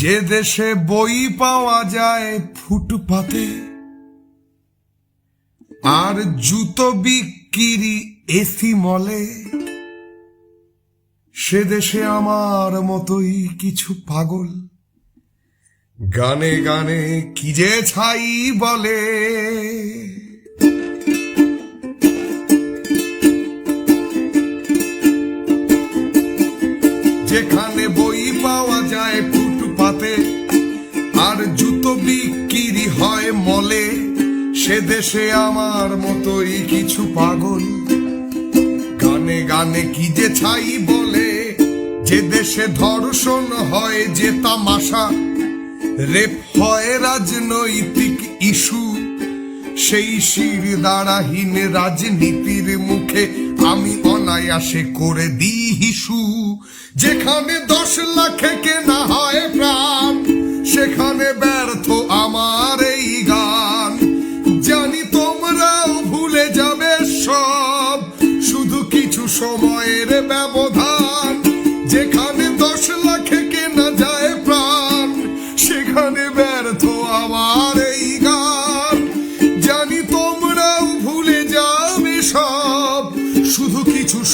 যে দেশে বই পাওয়া যায় ফুটপাতে, আর জুতো বিক্রি এসি মলে, সে দেশে আমার মতোই কিছু পাগল। গানে গানে কি যে ছাই বলে। যেখানে বই পাওয়া যায় ফুটপাতে আর জুতো বিক্রি হয় মলে। সে দেশে আমার মতোই কিছু পাগল। গানে গানে কি যে ছাই বলে। যে দেশে ধর্ষণ হয় যে তামাশা। রেপ হয় রাজনৈতিক ইস্যু। সেই শির দাঁড়াহীন রাজনীতির মুখে আমি অনায়াসে করে দিই হিসু। যেখানে দশ লাখে কেনা হয়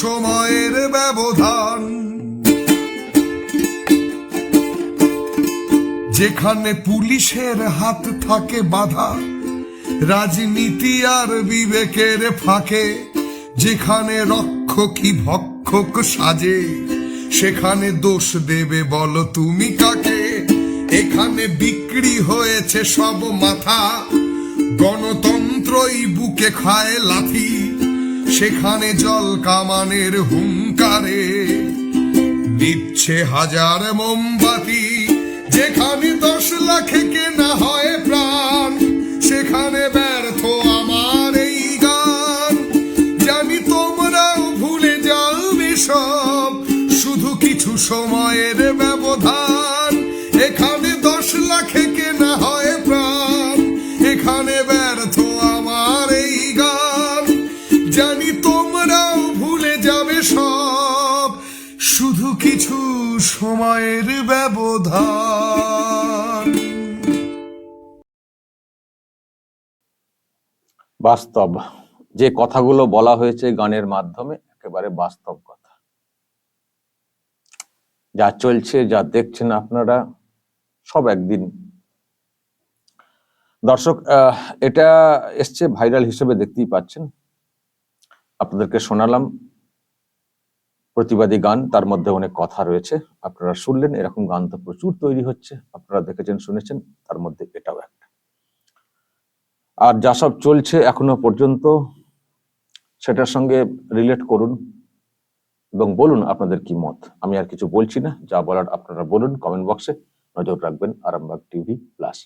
সময়ের ব্যবধান। যেখানে পুলিশের হাত থাকে বাধা, রাজনীতি আর বিবেকের ফাঁকে, যেখানে রক্ষকই ভক্ষক সাজে, সেখানে দোষ দেবে বলো তুমি কাকে? এখানে বিক্রি হয়েছে সব মাথা, গণতন্ত্রই বুকে খায় লাথি। সেখানে জল কামানের হুঙ্কারে দিচ্ছে হাজার মোমবাতি। যেখানে দশ লাখে কেনা হয় প্রাণ, সেখানে ব্যর্থ আমার এই গান। জানি তোমরাও ভুলে যাবে সব শুধু কিছু সময়ের ব্যবধান। জানি তোমরাও ভুলে যাবে সব। শুধু কিছু সময়ের ব্যবধান। বাস্তব। যে কথাগুলো বলা হয়েছে গানের মাধ্যমে, একেবারে বাস্তব কথা। যা চলছে, যা দেখছেন আপনারা, সব একদিন। দর্শক এটা এসছে ভাইরাল হিসেবে দেখতেই পাচ্ছেন। আপনাদেরকে শোনালাম প্রতিবাদী গান, তার মধ্যে অনেক কথা রয়েছে। আপনারা শুনলেন, এরকম গান তো প্রচুর তৈরি হচ্ছে। আপনারা দেখেছেন, শুনেছেন, তার মধ্যে এটাও একটা। আর যা সব চলছে এখনও পর্যন্ত, সেটার সঙ্গে রিলেট করুন এবং বলুন আপনাদের কি মত। আমি আর কিছু বলছি না, যা বলার আপনারা বলুন কমেন্ট বক্সে। নজর রাখবেন আরামবাগ টিভি প্লাস।